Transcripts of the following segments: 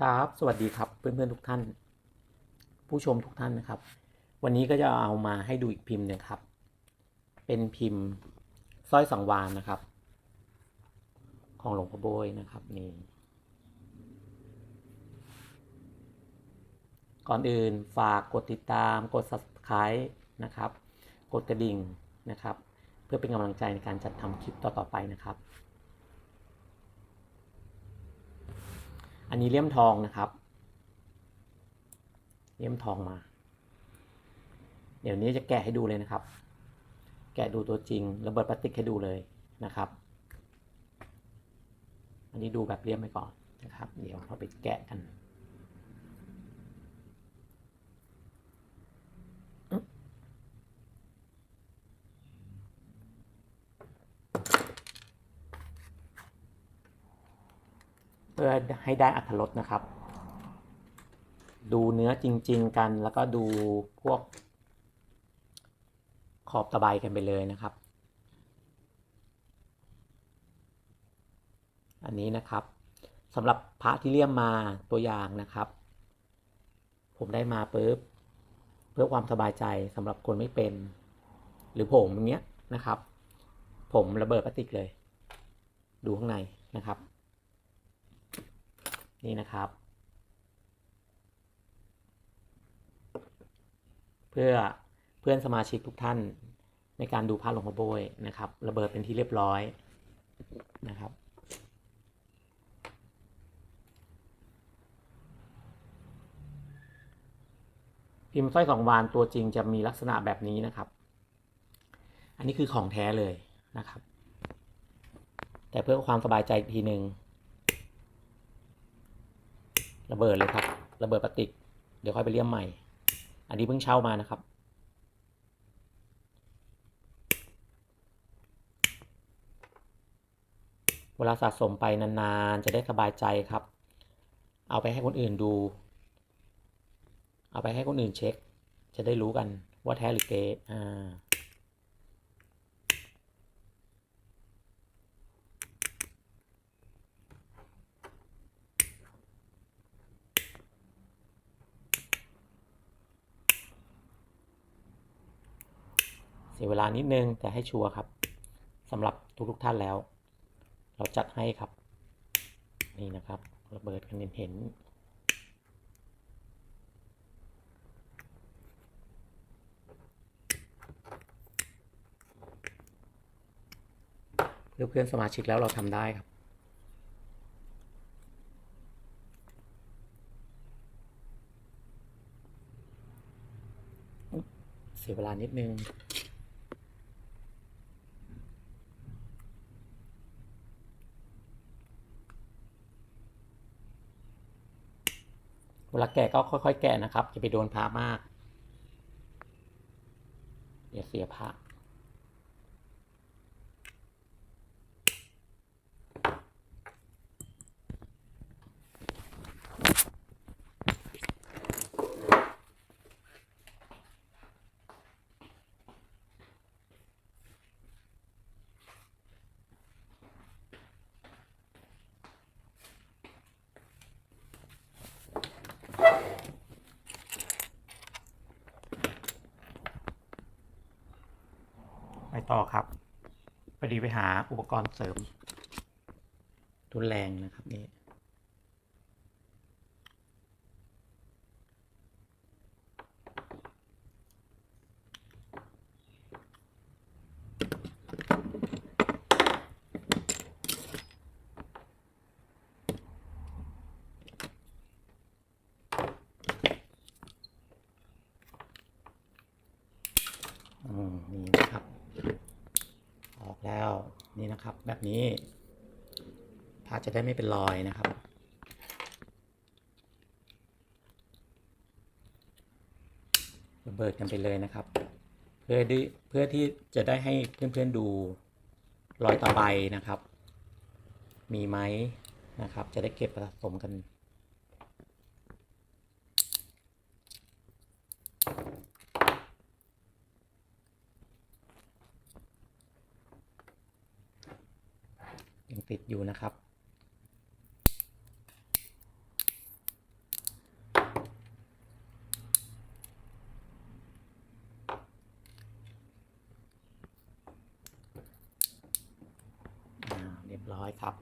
ครับ สวัสดีครับเพื่อนๆทุกท่าน ผู้ชมทุกท่านนะครับ วันนี้ก็จะเอามาให้ดูอีกพิมพ์หนึ่งครับ เป็นพิมพ์สร้อยสังวานนะครับ ของหลวงพ่อโบยนะครับนี่ก่อนอื่นฝากกดติดตามกด subscribe นะครับ กดกระดิ่งนะครับ เพื่อเป็นกำลังใจในการจัดทำคลิปต่อๆไปนะครับ อันนี้เลี่ยมทองนะครับ เลี่ยมทองมา เดี๋ยวนี้จะแกะให้ดูเลยนะครับ แกะดูตัวจริงระเบิดพลาสติกให้ดูเลยนะครับ อันนี้ดูแบบเลี่ยมไปก่อนนะครับ เดี๋ยวเราไปแกะกัน เพื่อให้ได้อัตรสนะครับ ดูเนื้อจริง ๆ กันแล้วก็ดูพวก ขอบตะไบกันไปเลยนะครับ อันนี้นะครับสำหรับพระที่เลี่ยมมาตัวอย่างนะครับ ผมได้มาปุ๊บเพื่อความสบายใจสำหรับคนไม่เป็น หรือผมอย่างเงี้ยนะครับ ผมระเบิดพลาสติกเลย ดูข้างในนะครับ นี่นะครับ เพื่อเพื่อนสมาชิกทุกท่านในการดูพระหลวงพ่อโบยนะครับ ระเบิดเป็นที่เรียบร้อยนะครับพิมพ์สร้อยสองวานตัวจริงจะมีลักษณะแบบนี้นะครับ อันนี้คือของแท้เลยนะครับ แต่เพื่อความสบายใจอีกทีหนึ่ง ระเบิดเลยครับ ระเบิดปฏิก เดี๋ยวค่อยไปเลี่ยมใหม่ อันนี้เพิ่งเช่ามานะครับ เวลาสะสมไปนานๆ จะได้สบายใจครับ เอาไปให้คนอื่นดู เอาไปให้คนอื่นเช็ค จะได้รู้กันว่าแท้หรือเก๊อ่า เสียเวลานิดนึงแต่ให้ชัวร์ครับสำหรับทุกๆท่านแล้ว เราจัดให้ครับ นี่นะครับระเบิดกันเห็นเพื่อเพื่อนสมาชิกแล้วเราทำได้ครับ เสียเวลานิดนึง เวลาแกะก็ค่อยๆ แกะนะครับ จะไปโดนพระมากอย่าเสียพระ ไปต่อครับพอดีไปหาอุปกรณ์เสริมทุนแรงนะครับนี่อืมนี่นะครับ ออกแล้ว นะครับ แบบนี้พาจะได้ไม่เป็นรอยนะครับ ระเบิดกันไปเลยนะครับ เพื่อที่เพื่อที่จะได้ให้เพื่อนๆดูรอยตะไบนะครับ มีไหมนะครับ จะได้เก็บสะสมกันังติดอยู่นะครับ เรียบร้อยครับ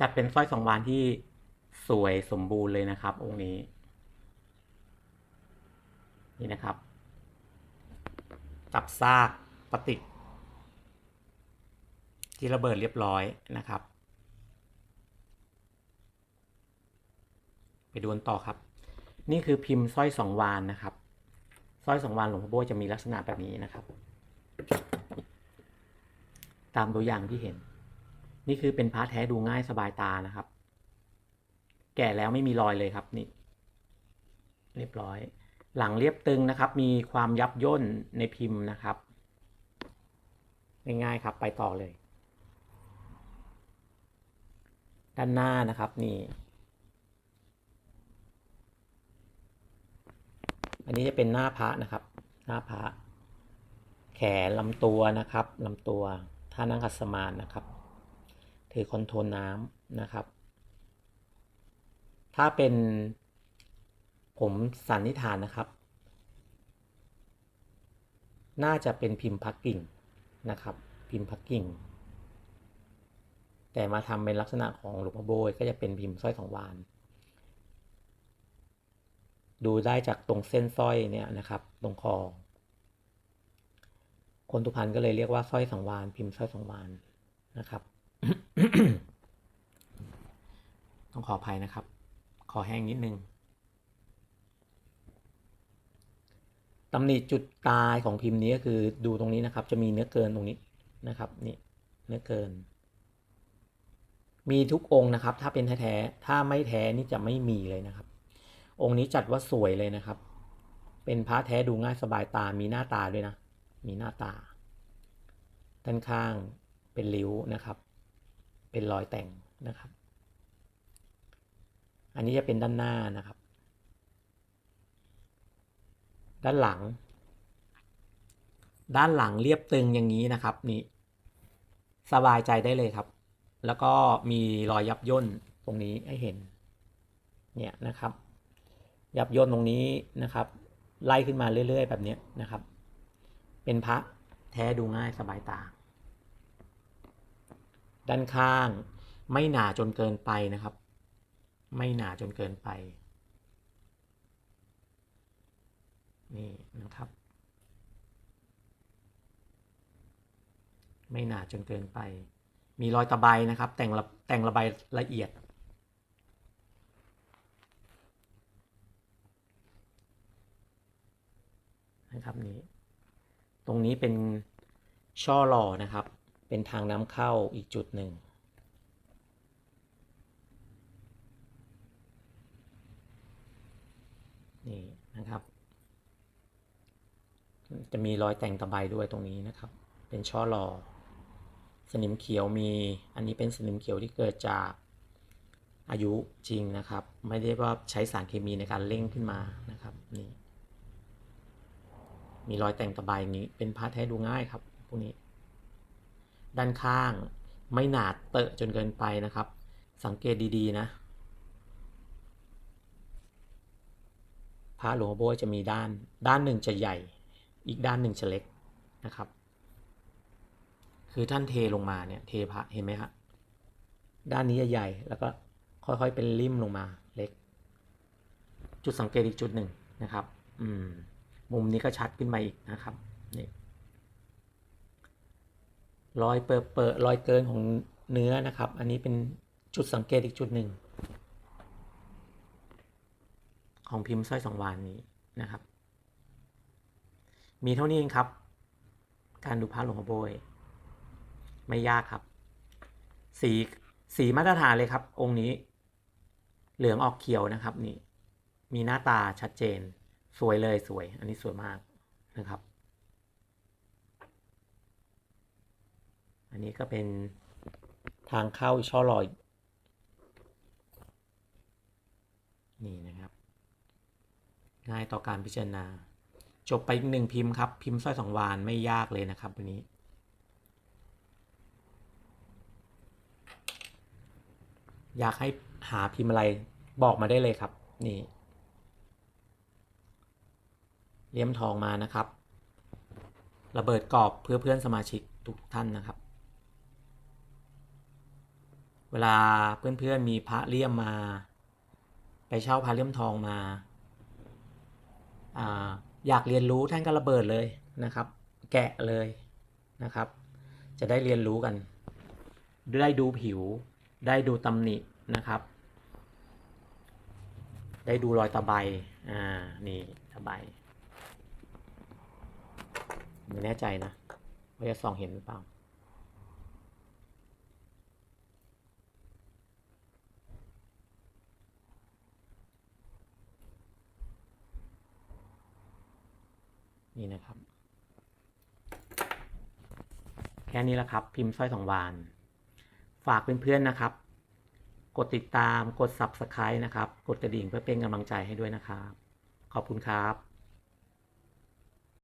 จัดเป็นสร้อยสองวานที่สวยสมบูรณ์เลยนะครับ องค์นี้ นี่นะครับจับซากปฏิก ที่ระเบิดเรียบร้อยนะครับ ไปดูนต่อครับ นี่คือพิมพ์สร้อยสองวานนะครับสร้อยสองวานหลวงพ่อโบจะมีลักษณะแบบนี้นะครับ ตามตัวอย่างที่เห็น นี่คือเป็นพระแท้ดูง่ายสบายตานะครับ แก่แล้วไม่มีรอยเลยครับนี่ เรียบร้อย หลังเรียบตึงนะครับ มีความยับย่นในพิมพ์นะครับง่ายๆครับ ไปต่อเลย ด้านหน้านะครับนี่ อันนี้จะเป็นหน้าพระนะครับ หน้าพระแขนลำตัวนะครับลำตัวท่านั่งคัดสมาธินะครับ ถือคอนโทรลน้ำนะครับ ถ้าเป็นผมสันนิษฐานนะครับ น่าจะเป็นพิมพ์พักกิ่งนะครับ พิมพ์พักกิ่ง แต่มาทำเป็นลักษณะของหลวงพ่อโบยก็จะเป็นพิมพ์สร้อยสองวาน ดูได้จากตรงเส้นสร้อยเนี่ยนะครับ ตรงคอ คนทุพรรณก็เลยเรียกว่าสร้อยสังวาน พิมพ์สร้อยสังวานนะครับ ต้องขออภัยนะครับ ขอแห้งนิดนึงตำหนิจุดตายของพิมพ์นี้ก็คือดูตรงนี้นะครับ จะมีเนื้อเกินตรงนี้นะครับ นี่เนื้อเกิน มีทุกองค์นะครับ ถ้าเป็นแท้ๆถ้าไม่แท้นี่จะไม่มีเลยนะครับ องค์นี้จัดว่าสวยเลยนะครับ เป็นพระแท้ดูง่ายสบายตา มีหน้าตาด้วยนะ มีหน้าตา ด้านข้างเป็นริ้วนะครับ เป็นรอยแต่งนะครับ อันนี้จะเป็นด้านหน้านะครับ ด้านหลัง ด้านหลังเรียบตึงอย่างนี้นะครับนี่สบายใจได้เลยครับ แล้วก็มีรอยยับย่นตรงนี้ให้เห็น เนี่ยนะครับ ยับย่นตรงนี้นะครับ ไล่ขึ้นมาเรื่อย ๆ แบบนี้นะครับ เป็นพระแท้ดูง่ายสบายตา ด้านข้างไม่หนาจนเกินไปนะครับ ไม่หนาจนเกินไปนี่นะครับ ไม่หนาจนเกินไป มีรอยตะไบนะครับ แต่งระแต่งระบายละเอียด นะครับนี้ตรงนี้เป็นช่อหล่อนะครับ เป็นทางน้ำเข้าอีกจุดหนึ่งนี่นะครับ จะมีรอยแต่งตะไบด้วยตรงนี้นะครับ เป็นช่อหล่อ สนิมเขียวมี อันนี้เป็นสนิมเขียวที่เกิดจากอายุจริงนะครับ ไม่ได้ว่าใช้สารเคมีในการเร่งขึ้นมานะครับนี่มีรอยแต่งตะไบอย่างนี้เป็นพาร์ทแท้ดูง่ายครับพวกนี้ ด้านข้างไม่หนาเตอะจนเกินไปนะครับ สังเกตดีๆนะพระหลวงพ่อโบยจะมีด้าน ด้านหนึ่งจะใหญ่ อีกด้านหนึ่งจะเล็กนะครับ คือท่านเทลงมาเนี่ยเทพระเห็นไหมฮะด้านนี้ใหญ่แล้วก็ค่อยๆเป็นริมลงมาเล็ก จุดสังเกตอีกจุดหนึ่งนะครับ อืม มุมนี้ก็ชัดขึ้นมาอีกนะครับนี่รอยเปิดเปิดรอยเกินของเนื้อนะครับ อันนี้เป็นจุดสังเกตอีกจุดหนึ่งของพิมพ์สร้อยสองวานนี้นะครับ มีเท่านี้เองครับ การดูพระหลวงพ่อโบย ไม่ยากครับ สีสีมาตรฐานเลยครับ องค์นี้ เหลืองออกเขียวนะครับ นี่ มีหน้าตาชัดเจน สวยเลยสวย อันนี้สวยมากนะครับ อันนี้ก็เป็นทางเข้าช่อลอย นี่นะครับ ง่ายต่อการพิจารณา จบไปอีกหนึ่งพิมพ์ครับ พิมพ์สร้อยสองวานไม่ยากเลยนะครับวันนี้ อยากให้หาพิมพ์อะไรบอกมาได้เลยครับ นี่เลี่ยมทองมานะครับ ระเบิดกรอบเพื่อเพื่อนสมาชิกทุกท่านนะครับ เวลาเพื่อนๆมีพระเลี่ยมมา ไปเช่าพระเลี่ยมทองมาอาอยากเรียนรู้ท่านก็ระเบิดเลยนะครับ แกะเลยนะครับ จะได้เรียนรู้กัน ได้ดูผิว ได้ดูตำหนินะครับ ได้ดูรอยตะไบอ่านี่ตะไบไม่แน่ใจนะว่าจะส่องเห็นหรือเปล่านี่นะครับ แค่นี้แหละครับ พิมพ์สร้อยสองวาน ฝากเพื่อนๆนะครับ กดติดตามกด Subscribe นะครับ กดกระดิ่งเพื่อเป็นกำลังใจให้ด้วยนะครับ ขอบคุณครับ